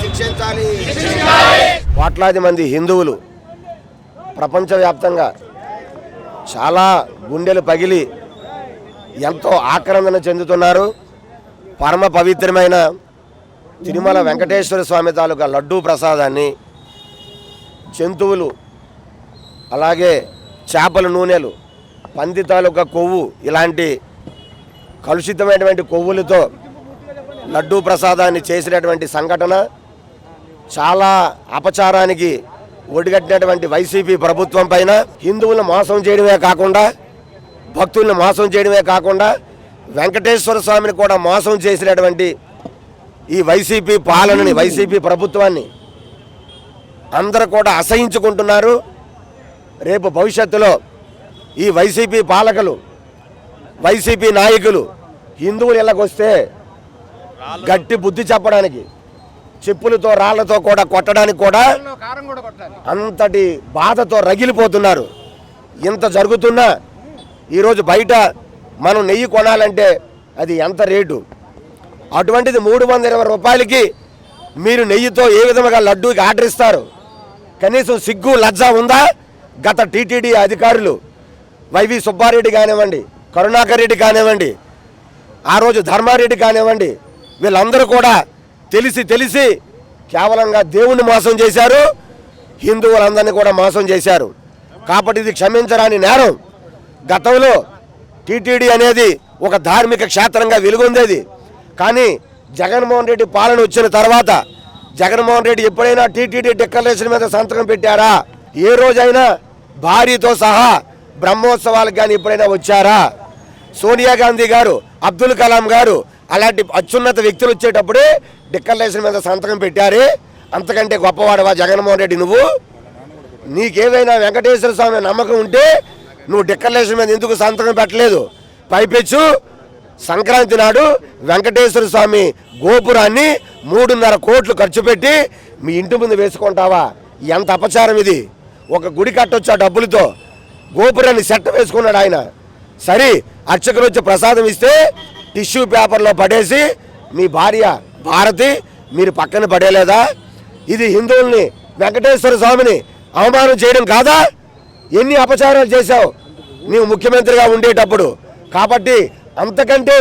శిక్షించాలి. కోట్లాది మంది హిందువులు ప్రపంచవ్యాప్తంగా చాలా గుండెలు పగిలి ఎంతో ఆక్రందన చెందుతున్నారు. పరమ పవిత్రమైన తిరుమల వెంకటేశ్వర స్వామి తాలూకా లడ్డూ ప్రసాదాన్ని జంతువులు అలాగే చేపల నూనెలు పంది తాలూకా కొవ్వు ఇలాంటి కలుషితమైనటువంటి కొవ్వులతో లడ్డూ ప్రసాదాన్ని చేసినటువంటి సంఘటన చాలా అపచారానికి ఒడిగట్టినటువంటి వైసీపీ ప్రభుత్వం పైన హిందువులను మోసం చేయడమే కాకుండా భక్తుల్ని మోసం చేయడమే కాకుండా వెంకటేశ్వర స్వామిని కూడా మోసం చేసినటువంటి ఈ వైసీపీ పాలనని వైసీపీ ప్రభుత్వాన్ని అందరూ కూడా అసహించుకుంటున్నారు. రేపు భవిష్యత్తులో ఈ వైసీపీ పాలకులు వైసీపీ నాయకులు హిందువులు ఇళ్ళకొస్తే గట్టి బుద్ధి చెప్పడానికి చెప్పులతో రాళ్ళతో కూడా కొట్టడానికి కూడా అంతటి బాధతో రగిలిపోతున్నారు. ఇంత జరుగుతున్నా ఈరోజు బయట మనం నెయ్యి కొనాలంటే అది ఎంత రేటు? అటువంటిది మూడు వందల ఇరవై రూపాయలకి మీరు నెయ్యితో ఏ విధంగా లడ్డూకి ఆర్డర్ ఇస్తారు? కనీసం సిగ్గు లజ్జ ఉందా? గత టీటీడీ అధికారులు వైవి సుబ్బారెడ్డి కానివ్వండి కరుణాకర్ రెడ్డి కానివ్వండి ఆ రోజు ధర్మారెడ్డి కానివ్వండి వీళ్ళందరూ కూడా తెలిసి తెలిసి కేవలంగా దేవుణ్ణి మోసం చేశారు హిందువులందరినీ కూడా మోసం చేశారు. కాబట్టి ఇది క్షమించరాని నేరం. గతంలో టీటీడీ అనేది ఒక ధార్మిక క్షేత్రంగా వెలుగొందేది. కానీ జగన్మోహన్ రెడ్డి పాలన వచ్చిన తర్వాత జగన్మోహన్ రెడ్డి ఎప్పుడైనా టీటీడీ డిక్లరేషన్ మీద సంతకం పెట్టారా? ఏ రోజైనా భార్యతో సహా బ్రహ్మోత్సవాలకు కానీ ఎప్పుడైనా వచ్చారా? సోనియా గాంధీ గారు అబ్దుల్ కలాం గారు అలాంటి అత్యున్నత వ్యక్తులు వచ్చేటప్పుడే డిక్లరేషన్ మీద సంతకం పెట్టారే. అంతకంటే గొప్పవాడవా జగన్మోహన్ రెడ్డి నువ్వు? నీకేమైనా వెంకటేశ్వర స్వామి నమ్మకం ఉంటే నువ్వు డిక్లరేషన్ మీద ఎందుకు సంతకం పెట్టలేదు? పైపెచ్చు. సంక్రాంతి నాడు వెంకటేశ్వర స్వామి గోపురాన్ని మూడున్నర కోట్లు ఖర్చు పెట్టి మీ ఇంటి ముందు వేసుకుంటావా? ఎంత అపచారం ఇది? ఒక గుడి కట్టొచ్చు ఆ డబ్బులతో. గోపురాన్ని సెట్ వేసుకున్నాడు ఆయన. సరే అర్చకులు వచ్చి ప్రసాదం ఇస్తే టిష్యూ పేపర్లో పడేసి మీ భార్య భారతి మీరు పక్కన పడేలేదా? ఇది హిందువుల్ని వెంకటేశ్వర స్వామిని అవమానం చేయడం కాదా? ఎన్ని అపచారాలు చేశావు? నీవు ముఖ్యమంత్రిగా ఉండేటప్పుడు. కాబట్టి అంతకంటే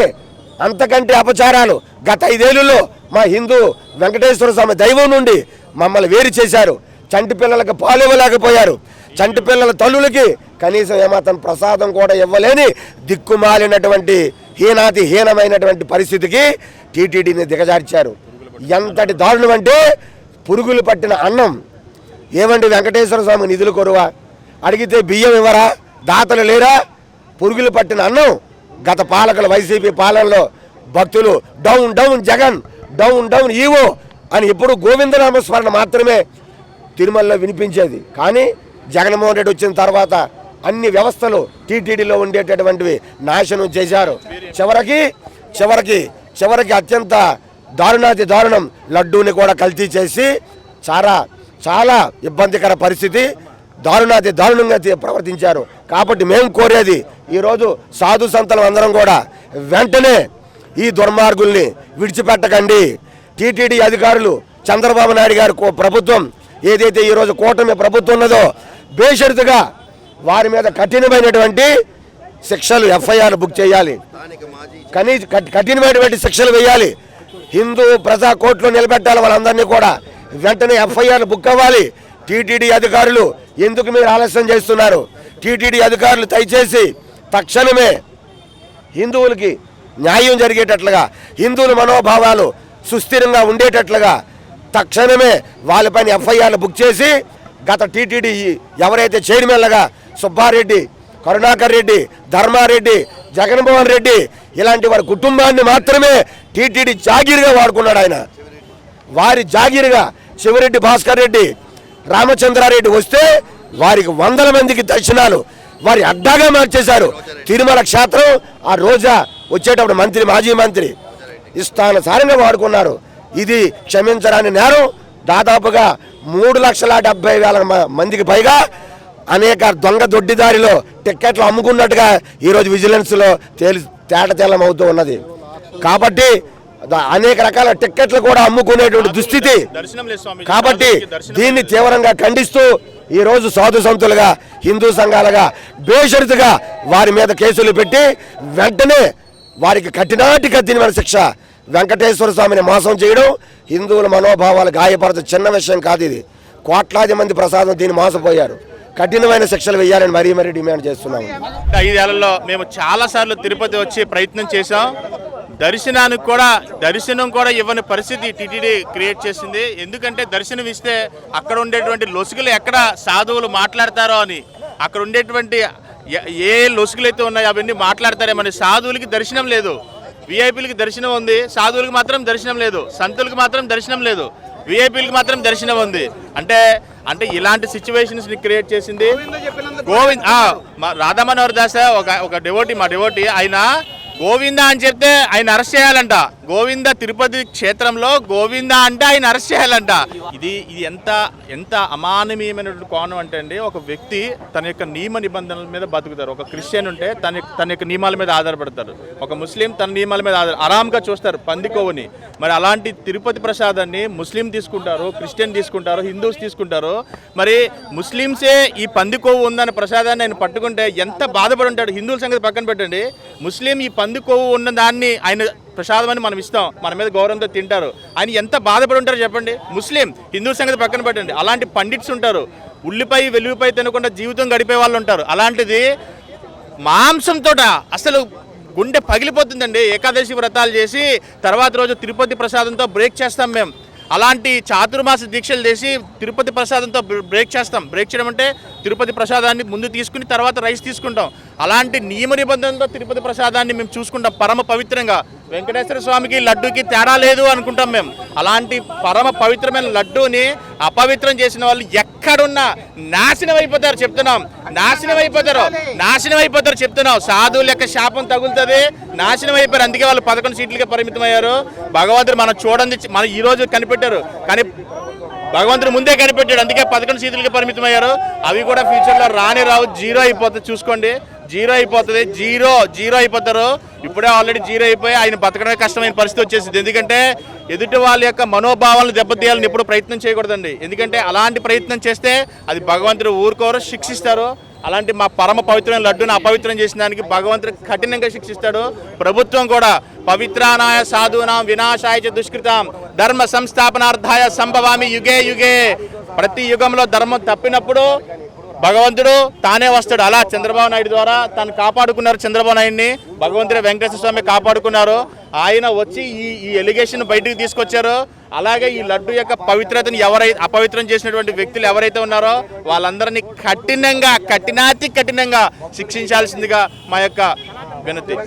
అంతకంటే అపచారాలు గత ఐదేళ్ళలో మా హిందూ వెంకటేశ్వర స్వామి దైవం నుండి మమ్మల్ని వేరు చేశారు. చంటి పిల్లలకు పాలు ఇవ్వలేకపోయారు. చంటి పిల్లల తల్లులకి కనీసం ఏమాత్రం ప్రసాదం కూడా ఇవ్వలేని దిక్కుమాలినటువంటి హీనాతి హీనమైనటువంటి పరిస్థితికి టీటీడీని దిగజార్చారు. ఎంతటి దారుణం అంటే పురుగులు పట్టిన అన్నం. ఏమండి వెంకటేశ్వర స్వామి నిధులు కొరువా? అడిగితే బియ్యం ఇవ్వరా? దాతలు లేరా? పురుగులు పట్టిన అన్నం. గత పాలకుల వైసీపీ పాలనలో భక్తులు down down Jagan down down E O అని ఎప్పుడు గోవిందనామస్మరణ మాత్రమే తిరుమలలో వినిపించేది. కానీ జగన్మోహన్ రెడ్డి వచ్చిన తర్వాత అన్ని వ్యవస్థలు టీటీడీలో ఉండేటటువంటివి నాశనం చేశారు. చివరికి చివరికి చివరికి అత్యంత దారుణాతి దారుణం లడ్డూని కూడా కల్తీ చేసి చాలా చాలా ఇబ్బందికర పరిస్థితి దారుణాతి దారుణంగా ప్రవర్తించారు. కాబట్టి మేము కోరేది ఈరోజు సాధు సంతలం అందరం కూడా వెంటనే ఈ దుర్మార్గుల్ని విడిచిపెట్టకండి. టీటీడీ అధికారులు చంద్రబాబు నాయుడు గారి కో- ప్రభుత్వం ఏదైతే ఈరోజు కూటమి ప్రభుత్వం ఉన్నదో బేషరతుగా వారి మీద కఠినమైనటువంటి శిక్షలు ఎఫ్ఐఆర్ బుక్ చేయాలి. కనీస కఠినమైనటువంటి శిక్షలు వేయాలి. హిందూ ప్రజా కోర్టులో నిలబెట్టాలి వాళ్ళందరినీ కూడా. వెంటనే ఎఫ్ఐఆర్ బుక్ అవ్వాలి. టీటీడీ అధికారులు ఎందుకు మీరు ఆలస్యం చేస్తున్నారు? టీటీడీ అధికారులు దయచేసి తక్షణమే హిందువులకి న్యాయం జరిగేటట్లుగా హిందువుల మనోభావాలు సుస్థిరంగా ఉండేటట్లుగా తక్షణమే వాళ్ళపైన ఎఫ్ఐఆర్లు బుక్ చేసి గత టీటీడీ ఎవరైతే చైర్మన్లుగా సుబ్బారెడ్డి కరుణాకర్ రెడ్డి ధర్మారెడ్డి జగన్మోహన్ రెడ్డి ఇలాంటి వారి కుటుంబాన్ని మాత్రమే టీటీడీ జాగీరుగా వాడుకున్నాడు ఆయన. వారి జాగీరుగా శివరెడ్డి భాస్కర్ రెడ్డి రామచంద్రారెడ్డి వస్తే వారికి వందల మందికి దర్శనాలు. వారి అడ్డాగా మార్చేశారు. తిరుమల క్షేత్రం ఆ రోజా వచ్చేటప్పుడు మంత్రి మాజీ మంత్రి ఇష్టానుసారంగా వాడుకున్నారు. ఇది క్షమించరాని నేరం. దాదాపుగా మూడు లక్షల డెబ్బై వేల మ- మందికి పైగా అనేక దొంగ దొడ్డిదారిలో టిక్కెట్లు అమ్ముకున్నట్టుగా ఈరోజు విజిలెన్స్లో తేలి తేట అవుతూ ఉన్నది. కాబట్టి అనేక రకాల టిక్కెట్లు కూడా అమ్ముకునేటువంటి దుస్థితి. కాబట్టి దీన్ని తీవ్రంగా ఖండిస్తూ ఈరోజు సాధు సంతులుగా హిందూ సంఘాలుగా బేషరతుగా వారి మీద కేసులు పెట్టి వెంటనే వారికి కఠినాటి కఠినమైన శిక్ష వెంకటేశ్వర స్వామిని మోసం చేయడం హిందువుల మనోభావాలు గాయపరచ చిన్న విషయం కాదు ఇది. కోట్లాది మంది ప్రసాదం దీన్ని మోసపోయారు. కఠినమైన శిక్షలు వేయాలని మరీ మరీ డిమాండ్ చేస్తున్నాము. ఐదేళ్ళలో మేము చాలాసార్లు తిరుపతి వచ్చి ప్రయత్నం చేశాం. దర్శనానికి కూడా దర్శనం కూడా ఇవ్వని పరిస్థితి టీటీడీ క్రియేట్ చేసింది. ఎందుకంటే దర్శనం ఇస్తే అక్కడ ఉండేటువంటి లొసుగులు ఎక్కడ సాధువులు మాట్లాడతారో అని. అక్కడ ఉండేటువంటి ఏ లొసుగులు అయితే ఉన్నాయో అవన్నీ మాట్లాడతారేమని సాధువులకి దర్శనం లేదు. విఐపీలకి దర్శనం ఉంది. సాధువులకి మాత్రం దర్శనం లేదు. సంతులకి మాత్రం దర్శనం లేదు. విఐపీలకి మాత్రం దర్శనం ఉంది. అంటే అంటే ఇలాంటి సిచ్యువేషన్స్ని క్రియేట్ చేసింది గోవింద్ ఆ, మా రాధా మనోహర్ దాస్ ఒక ఒక డివోటి మా డివోటి ఆయన గోవింద అని చెప్తే ఆయన అరెస్ట్ చేయాలంట. గోవింద తిరుపతి క్షేత్రంలో గోవింద అంటే ఆయన అరెస్ట్ చేయాలంట. ఇది ఇది ఎంత ఎంత అమానవీయమైనటువంటి కోణం అంటే అండి ఒక వ్యక్తి తన యొక్క నియమ నిబంధనల మీద బతుకుతారు. ఒక క్రిస్టియన్ ఉంటే తన తన యొక్క నియమాల మీద ఆధారపడతారు. ఒక ముస్లిం తన నియమాల మీద ఆధార ఆరాంగా చూస్తారు పందికోవని. మరి అలాంటి తిరుపతి ప్రసాదాన్ని ముస్లిం తీసుకుంటారు క్రిస్టియన్ తీసుకుంటారు హిందూస్ తీసుకుంటారు మరి ముస్లింసే ఈ పందికోవు ఉందన్న ప్రసాదాన్ని ఆయన పట్టుకుంటే ఎంత బాధపడి ఉంటాడు హిందువుల సంగతి పక్కన పెట్టండి. ముస్లిం ఈ పందికోవు ఉన్న దాన్ని ఆయన ప్రసాదం అని మనం ఇస్తాం. మన మీద గౌరవంతో తింటారు. ఆయన ఎంత బాధపడి ఉంటారో చెప్పండి. ముస్లిం హిందూ సంగతి పక్కన పెట్టండి. అలాంటి పండిట్స్ ఉంటారు. ఉల్లిపాయ వెలుగుపై తినకుండా జీవితం గడిపే వాళ్ళు ఉంటారు. అలాంటిది మాంసంతో అసలు గుండె పగిలిపోతుందండి. ఏకాదశి వ్రతాలు చేసి తర్వాత రోజు తిరుపతి ప్రసాదంతో బ్రేక్ చేస్తాం మేము. అలాంటి చాతుర్మాస దీక్షలు చేసి తిరుపతి ప్రసాదంతో బ్ర- బ్రేక్ చేస్తాం. బ్రేక్ చేయడం అంటే తిరుపతి ప్రసాదాన్ని ముందు తీసుకుని తర్వాత రైస్ తీసుకుంటాం. అలాంటి నియమ నిబంధనలతో తిరుపతి ప్రసాదాన్ని మేము చూసుకుంటాం. పరమ పవిత్రంగా. వెంకటేశ్వర స్వామికి లడ్డూకి తేడా లేదు అనుకుంటాం మేము. అలాంటి పరమ పవిత్రమైన లడ్డూని అపవిత్రం చేసిన వాళ్ళు ఎక్కడున్నా నాశనం అయిపోతారు చెప్తున్నాం. నాశనం అయిపోతారు. నాశనం అయిపోతారు చెప్తున్నాం. సాధువుల యొక్క శాపం తగులుతుంది నాశనం అయిపోయారు. అందుకే వాళ్ళు పదకొండు సీట్లకే పరిమితం అయ్యారు భగవంతుడు మనం చూడండి మనం ఈ రోజు కనిపెట్టారు. కానీ భగవంతుడు ముందే కనిపెట్టాడు. అందుకే పదకొండు సీట్లకి పరిమితం అయ్యారు అవి కూడా ఫ్యూచర్లో రాని రావు జీరో అయిపోతుంది చూసుకోండి. జీరో అయిపోతుంది. జీరో జీరో అయిపోతారు. ఇప్పుడే ఆల్రెడీ జీరో అయిపోయి ఆయన బతకడమే కష్టమైన పరిస్థితి వచ్చేసింది. ఎందుకంటే ఎదుటి వాళ్ళ యొక్క మనోభావాలను దెబ్బతీయాలని ఎప్పుడు ప్రయత్నం చేయకూడదండి. ఎందుకంటే అలాంటి ప్రయత్నం చేస్తే అది భగవంతుడు ఊరుకోరు శిక్షిస్తారు. అలాంటి మా పరమ పవిత్రమైన లడ్డును అపవిత్రం చేసిన దానికి భగవంతుడు కఠినంగా శిక్షిస్తాడు. ప్రభుత్వం కూడా పవిత్రానాయ సాధునాం వినాశాయ చ దుష్కృతాం ధర్మ సంస్థాపనార్థాయ సంభవామి యుగే యుగే. ప్రతి యుగంలో ధర్మం తప్పినప్పుడు భగవంతుడు తానే వస్తాడు. అలా చంద్రబాబు నాయుడు ద్వారా తను కాపాడుకున్నారు చంద్రబాబు నాయుడిని. భగవంతుడే వెంకటేశ్వర స్వామి కాపాడుకున్నారు. ఆయన వచ్చి ఈ ఈ ఎలిగేషన్ బయటకు తీసుకొచ్చారు. అలాగే ఈ లడ్డు యొక్క పవిత్రతను ఎవరైతే అపవిత్రం చేసినటువంటి వ్యక్తులు ఎవరైతే ఉన్నారో వాళ్ళందరినీ కఠినంగా కఠినాతి కఠినంగా శిక్షించాల్సిందిగా మా యొక్క వినతి.